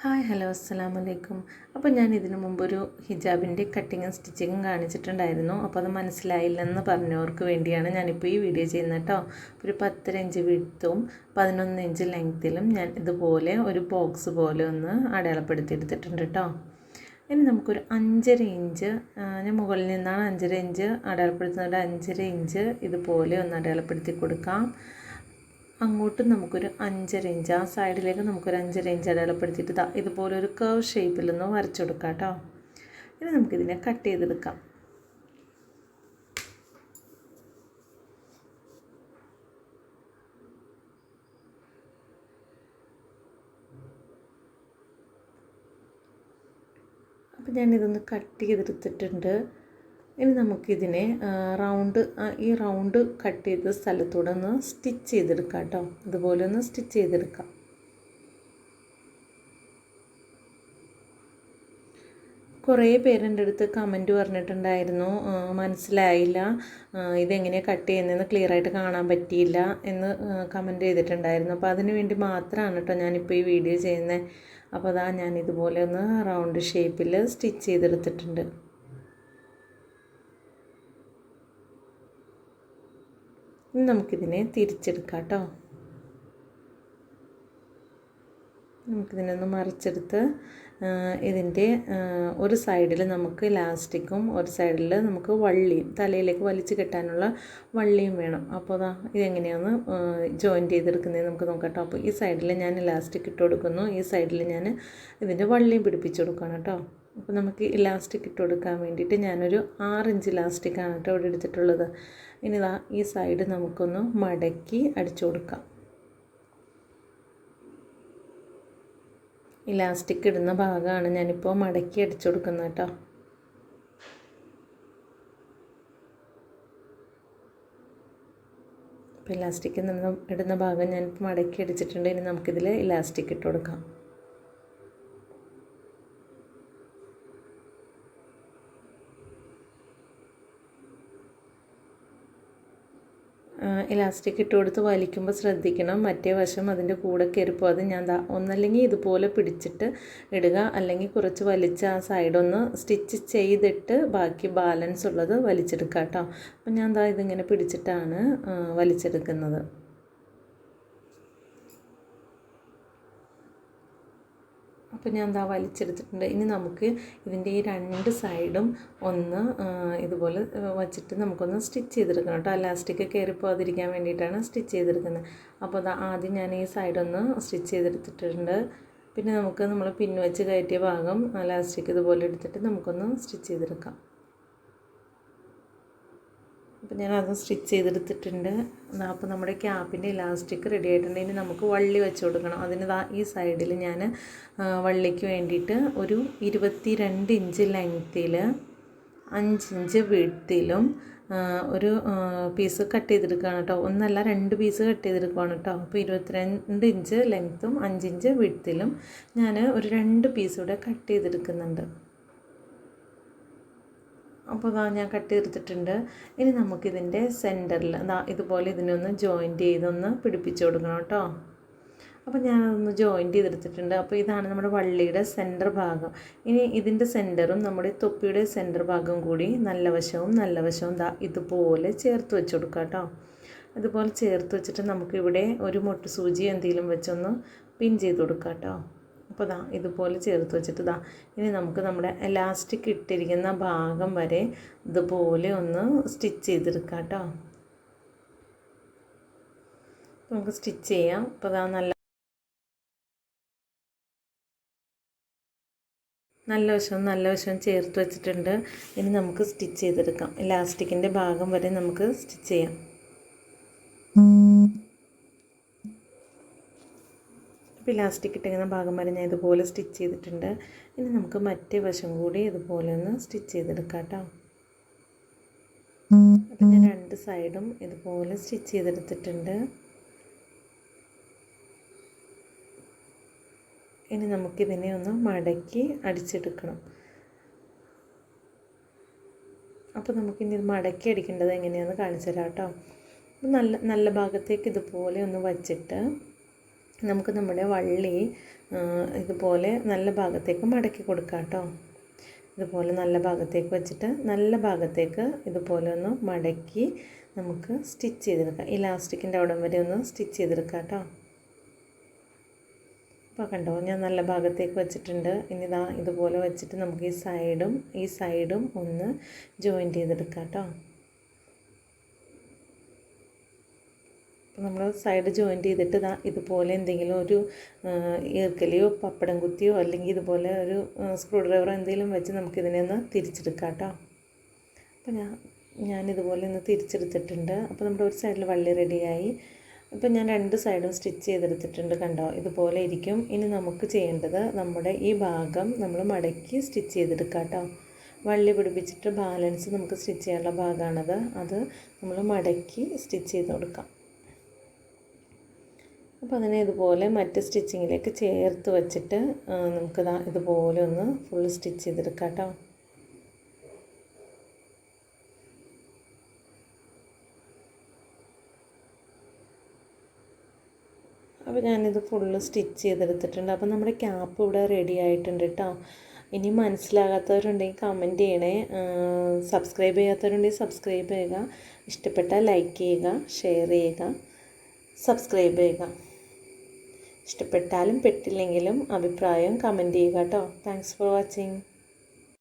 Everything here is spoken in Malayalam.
ഹായ് ഹലോ അസ്സാം വലൈക്കും അപ്പോൾ ഞാൻ ഇതിനു മുമ്പൊരു ഹിജാബിന്റെ കട്ടിങ്ങും സ്റ്റിച്ചിങ്ങും കാണിച്ചിട്ടുണ്ടായിരുന്നു. അപ്പോൾ അത് മനസ്സിലായില്ലെന്ന് പറഞ്ഞവർക്ക് വേണ്ടിയാണ് ഞാനിപ്പോൾ ഈ വീഡിയോ ചെയ്യുന്നത് കേട്ടോ. ഒരു പത്തര ഇഞ്ച് വിടുത്തും പതിനൊന്ന് ഇഞ്ച് ലെങ്ത്തിലും ഞാൻ ഇതുപോലെ ഒരു ബോക്സ് പോലെ ഒന്ന് അടയാളപ്പെടുത്തി എടുത്തിട്ടുണ്ട് കേട്ടോ. ഇനി നമുക്കൊരു അഞ്ചര ഇഞ്ച് ഞാൻ മുകളിൽ നിന്നാണ് അഞ്ചര ഇഞ്ച് അടയാളപ്പെടുത്തുന്നത്. അഞ്ചര ഇഞ്ച് ഇതുപോലെ ഒന്ന് അടയാളപ്പെടുത്തി കൊടുക്കാം. അങ്ങോട്ടും നമുക്കൊരു അഞ്ചര ഇഞ്ച് ആ സൈഡിലേക്ക് നമുക്കൊരു അഞ്ചര ഇഞ്ച് അടയാളപ്പെടുത്തിയിട്ട് ഇതാ ഇതുപോലെ ഒരു കർവ് ഷേപ്പിലൊന്ന് വരച്ചു കൊടുക്കാം കേട്ടോ ഇനി നമുക്കിതിനെ കട്ട് ചെയ്തെടുക്കാം. അപ്പം ഞാനിതൊന്ന് കട്ട് ചെയ്തെടുത്തിട്ടുണ്ട്. ഇനി നമുക്കിതിനെ റൗണ്ട് ഈ റൗണ്ട് കട്ട് ചെയ്ത സ്ഥലത്തൂടെ ഒന്ന് സ്റ്റിച്ച് ചെയ്തെടുക്കാം കേട്ടോ. ഇതുപോലെ ഒന്ന് സ്റ്റിച്ച് ചെയ്തെടുക്കാം. കുറേ പേരെന്റെ അടുത്ത് കമന്റ് പറഞ്ഞിട്ടുണ്ടായിരുന്നു മനസ്സിലായില്ല ഇതെങ്ങനെയാണ് കട്ട് ചെയ്യുന്നതെന്ന് ക്ലിയർ ആയിട്ട് കാണാൻ പറ്റിയില്ല എന്ന് കമന്റ് ചെയ്തിട്ടുണ്ടായിരുന്നു. അപ്പോൾ അതിന് വേണ്ടി മാത്രമാണ് കേട്ടോ ഞാനിപ്പോൾ ഈ വീഡിയോ ചെയ്യുന്നത്. അപ്പോൾ അതാ ഞാൻ ഇതുപോലെ ഒന്ന് റൗണ്ട് ഷേപ്പിൽ സ്റ്റിച്ച് ചെയ്തെടുത്തിട്ടുണ്ട്. ഇനി നമുക്കിതിനെ തിരിച്ചെടുക്കാം കേട്ടോ. നമുക്കിതിനൊന്ന് മറിച്ചെടുത്ത് ഇതിന്റെ ഒരു സൈഡിൽ നമുക്ക് ലാസ്റ്റിക്കും ഒരു സൈഡിൽ നമുക്ക് വള്ളിയും തലയിലേക്ക് വലിച്ചു കെട്ടാനുള്ള വള്ളിയും വേണം. അപ്പോൾ അതാ ഇതെങ്ങനെയാണ് ജോയിൻ ചെയ്തെടുക്കുന്നത് നമുക്ക് നോക്കാം കേട്ടോ. അപ്പോൾ ഈ സൈഡിൽ ഞാൻ ഇലാസ്റ്റിക് ഇട്ട് കൊടുക്കുന്നു. ഈ സൈഡിൽ ഞാൻ ഇതിന്റെ വള്ളിയും പിടിപ്പിച്ച് കൊടുക്കണം കേട്ടോ. അപ്പോൾ നമുക്ക് ഇലാസ്റ്റിക് ഇട്ട് കൊടുക്കാൻ വേണ്ടിയിട്ട് ഞാനൊരു ആറ് ഇഞ്ച് ഇലാസ്റ്റിക്കാണ് കേട്ടോ ഇവിടെ എടുത്തിട്ടുള്ളത്. ഇനി ഇതാ ഈ സൈഡ് നമുക്കൊന്ന് മടക്കി അടിച്ചു കൊടുക്കാം. ഇലാസ്റ്റിക് ഇടുന്ന ഭാഗമാണ് ഞാനിപ്പോൾ മടക്കി അടിച്ചു കൊടുക്കുന്നത് കേട്ടോ. അപ്പോൾ ഇലാസ്റ്റിക് ഇടുന്ന ഭാഗം ഞാനിപ്പോൾ മടക്കി അടിച്ചിട്ടുണ്ട്. ഇനി നമുക്കിതിൽ ഇലാസ്റ്റിക് ഇട്ട് കൊടുക്കാം. ഇലാസ്റ്റിക് ഇട്ട് കൊടുത്ത് വലിക്കുമ്പോൾ ശ്രദ്ധിക്കണം. മറ്റേ വശം അതിന്റെ കൂടെ കയറിപ്പോൾ അത് ഞാൻ ഒന്നല്ലെങ്കിൽ ഇതുപോലെ പിടിച്ചിട്ട് ഇടുക. അല്ലെങ്കിൽ കുറച്ച് വലിച്ച് ആ സൈഡൊന്ന് സ്റ്റിച്ച് ചെയ്തിട്ട് ബാക്കി ബാലൻസ് ഉള്ളത് വലിച്ചെടുക്കാം കേട്ടോ അപ്പം ഞാൻ ദാ ഇതിങ്ങനെ പിടിച്ചിട്ടാണ് വലിച്ചെടുക്കുന്നത്. അപ്പോൾ ഞാൻ എന്താ വലിച്ചെടുത്തിട്ടുണ്ട്. ഇനി നമുക്ക് ഇതിന്റെ ഈ രണ്ട് സൈഡും ഒന്ന് ഇതുപോലെ വച്ചിട്ട് നമുക്കൊന്ന് സ്റ്റിച്ച് ചെയ്തെടുക്കണം കേട്ടോ. ലാസ്റ്റിക് കയറി പോകാതിരിക്കാൻ വേണ്ടിയിട്ടാണ് സ്റ്റിച്ച് ചെയ്തെടുക്കുന്നത്. അപ്പോൾ അത് ആദ്യം ഞാൻ ഈ സൈഡൊന്ന് സ്റ്റിച്ച് ചെയ്തെടുത്തിട്ടുണ്ട്. പിന്നെ നമുക്ക് നമ്മൾ പിൻ വെച്ച് കയറ്റിയ ഭാഗം ലാസ്റ്റിക് ഇതുപോലെ എടുത്തിട്ട് നമുക്കൊന്ന് സ്റ്റിച്ച് ചെയ്തെടുക്കാം. അപ്പോൾ ഞാൻ അത് സ്റ്റിച്ച് ചെയ്തെടുത്തിട്ടുണ്ട്. അപ്പോൾ നമ്മുടെ ക്യാപ്പിന്റെ ഇലാസ്റ്റിക് റെഡി ആയിട്ടുണ്ട്. ഇനി നമുക്ക് വള്ളി വെച്ച് കൊടുക്കണം. അതിന് ഈ സൈഡിൽ ഞാൻ വള്ളിക്ക് വേണ്ടിയിട്ട് ഒരു ഇരുപത്തി രണ്ട് ഇഞ്ച് ലെങ്ത്തിൽ അഞ്ചിഞ്ച് വിഴുത്തിലും ഒരു പീസ് കട്ട് ചെയ്തെടുക്കുകയാണ് കേട്ടോ ഒന്നല്ല രണ്ട് പീസ് കട്ട് ചെയ്തെടുക്കുകയാണ് കേട്ടോ അപ്പോൾ ഇരുപത്തിരണ്ട് ഇഞ്ച് ലെങ്ത്തും അഞ്ചിഞ്ച് വിഴുത്തിലും ഞാൻ ഒരു രണ്ട് പീസ് കൂടെ കട്ട് ചെയ്തെടുക്കുന്നുണ്ട്. അപ്പോൾ ഇതാ ഞാൻ കട്ട് തീർത്തിട്ടുണ്ട് ഇനി നമുക്കിതിന്റെ സെന്ററിൽ ഇതാ ഇതുപോലെ ഇതിനൊന്ന് ജോയിന്റ് ചെയ്തൊന്ന് പിടിപ്പിച്ചു കൊടുക്കണം കേട്ടോ. അപ്പോൾ ഞാനതൊന്ന് ജോയിന്റ് ചെയ്തെടുത്തിട്ടുണ്ട്. അപ്പോൾ ഇതാണ് നമ്മുടെ വള്ളിയുടെ സെന്റർ ഭാഗം. ഇനി ഇതിന്റെ സെന്ററും നമ്മുടെ തൊപ്പിയുടെ സെന്റർ ഭാഗം കൂടി നല്ല വശവും നല്ല വശവും ദാ ഇതുപോലെ ചേർത്ത് വെച്ച് കൊടുക്കാം കേട്ടോ. ഇതുപോലെ ചേർത്ത് വെച്ചിട്ട് നമുക്കിവിടെ ഒരു മുട്ട് സൂചി എന്തെങ്കിലും വെച്ചൊന്ന് പിൻ ചെയ്ത് കൊടുക്കാം കേട്ടോ. അപ്പോൾ ദാ ഇതുപോലെ ചേർത്ത് വെച്ചിട്ട് ദാ ഇനി നമുക്ക് നമ്മുടെ എലാസ്റ്റിക് ഇട്ടിരിക്കുന്ന ഭാഗം വരെ ഇതുപോലെ ഒന്ന് സ്റ്റിച്ച് ചെയ്തെടുക്കാം കേട്ടോ. നമുക്ക് സ്റ്റിച്ച് ചെയ്യാം. അപ്പോൾ ദാ നല്ല നല്ല വശവും നല്ല വശവും ചേർത്ത് വെച്ചിട്ടുണ്ട്. ഇനി നമുക്ക് സ്റ്റിച്ച് ചെയ്തെടുക്കാം. ഇലാസ്റ്റിക്കിന്റെ ഭാഗം വരെ നമുക്ക് സ്റ്റിച്ച് ചെയ്യാം. ഇപ്പോൾ ഇലാസ്റ്റിക് ഇട്ടിരിക്കുന്ന ഭാഗം വരെ ഞാൻ ഇതുപോലെ സ്റ്റിച്ച് ചെയ്തിട്ടുണ്ട്. ഇനി നമുക്ക് മറ്റേ വശം കൂടി ഇതുപോലെ ഒന്ന് സ്റ്റിച്ച് ചെയ്തെടുക്കാം കേട്ടോ. അപ്പം ഞാൻ രണ്ട് സൈഡും ഇതുപോലെ സ്റ്റിച്ച് ചെയ്തെടുത്തിട്ടുണ്ട്. ഇനി നമുക്കിതിനെ ഒന്ന് മടക്കി അടിച്ചെടുക്കണം. അപ്പോൾ നമുക്കിനി ഇത് മടക്കി അടിക്കേണ്ടത് എങ്ങനെയാണെന്ന് കാണിച്ചു തരാം കേട്ടോ. നല്ല നല്ല ഭാഗത്തേക്ക് ഇതുപോലെ ഒന്ന് വച്ചിട്ട് നമുക്ക് നമ്മുടെ വള്ളി ഇതുപോലെ നല്ല ഭാഗത്തേക്ക് മടക്കി കൊടുക്കാം കേട്ടോ. ഇതുപോലെ നല്ല ഭാഗത്തേക്ക് വെച്ചിട്ട് നല്ല ഭാഗത്തേക്ക് ഇതുപോലെ ഒന്ന് മടക്കി നമുക്ക് സ്റ്റിച്ച് ചെയ്തെടുക്കാം. ഇലാസ്റ്റിക്കിന്റെ അവിടം വരെ ഒന്ന് സ്റ്റിച്ച് ചെയ്തെടുക്കാം കേട്ടോ. അപ്പോൾ കണ്ടോ ഞാൻ നല്ല ഭാഗത്തേക്ക് വെച്ചിട്ടുണ്ട്. ഇനി ഇതാ ഇതുപോലെ വെച്ചിട്ട് നമുക്ക് ഈ സൈഡും ഈ സൈഡും ഒന്ന് ജോയിന്റ് ചെയ്തെടുക്കാം കേട്ടോ. നമ്മൾ സൈഡ് ജോയിന്റ് ചെയ്തിട്ട് ഇതാ ഇതുപോലെ എന്തെങ്കിലും ഒരു ഈർക്കലിയോ പപ്പടം കുത്തിയോ അല്ലെങ്കിൽ ഇതുപോലെ ഒരു സ്ക്രൂ ഡ്രൈവറോ എന്തെങ്കിലും വെച്ച് നമുക്കിതിനെ ഒന്ന് തിരിച്ചെടുക്കാം കേട്ടോ. അപ്പോൾ ഞാൻ ഞാനിതുപോലെ ഒന്ന് തിരിച്ചെടുത്തിട്ടുണ്ട്. അപ്പോൾ നമ്മുടെ ഒരു സൈഡിൽ വള്ളി റെഡിയായി അപ്പോൾ ഞാൻ രണ്ട് സൈഡും സ്റ്റിച്ച് ചെയ്തെടുത്തിട്ടുണ്ട് കണ്ടോ? ഇതുപോലെ ഇരിക്കും. ഇനി നമുക്ക് ചെയ്യേണ്ടത് നമ്മുടെ ഈ ഭാഗം നമ്മൾ മടക്കി സ്റ്റിച്ച് ചെയ്തെടുക്കാം കേട്ടോ. വള്ളി പിടിപ്പിച്ചിട്ട് ബാലൻസ് നമുക്ക് സ്റ്റിച്ച് ചെയ്യാനുള്ള ഭാഗമാണത് അത് നമ്മൾ മടക്കി സ്റ്റിച്ച് ചെയ്ത് കൊടുക്കാം. അപ്പോൾ അതിനെ ഇതുപോലെ മറ്റ് സ്റ്റിച്ചിങ്ങിലേക്ക് ചേർത്ത് വെച്ചിട്ട് നമുക്ക് നമുക്കിതാ ഇതുപോലെ ഒന്ന് ഫുൾ സ്റ്റിച്ച് ചെയ്തെടുക്കാം കേട്ടോ. അപ്പോൾ ഞാനിത് ഫുള്ള് സ്റ്റിച്ച് ചെയ്തെടുത്തിട്ടുണ്ട്. അപ്പോൾ നമ്മുടെ ക്യാപ്പ് ഇവിടെ റെഡി ആയിട്ടുണ്ട് കേട്ടോ. ഇനി മനസ്സിലാകാത്തവരുണ്ടെങ്കിൽ കമന്റ് ചെയ്യണേ. സബ്സ്ക്രൈബ് ചെയ്യാത്തവരുണ്ടെങ്കിൽ സബ്സ്ക്രൈബ് ചെയ്യുക. ഇഷ്ടപ്പെട്ടാൽ ലൈക്ക് ചെയ്യുക ഷെയർ ചെയ്യുക. സബ്സ്ക്രൈബ് ചെയ്യുക. ഇഷ്ടപ്പെട്ടാലും പെട്ടില്ലെങ്കിലും അഭിപ്രായം കമന്റ് ചെയ്യുക കേട്ടോ താങ്ക്സ് ഫോർ വാച്ചിങ്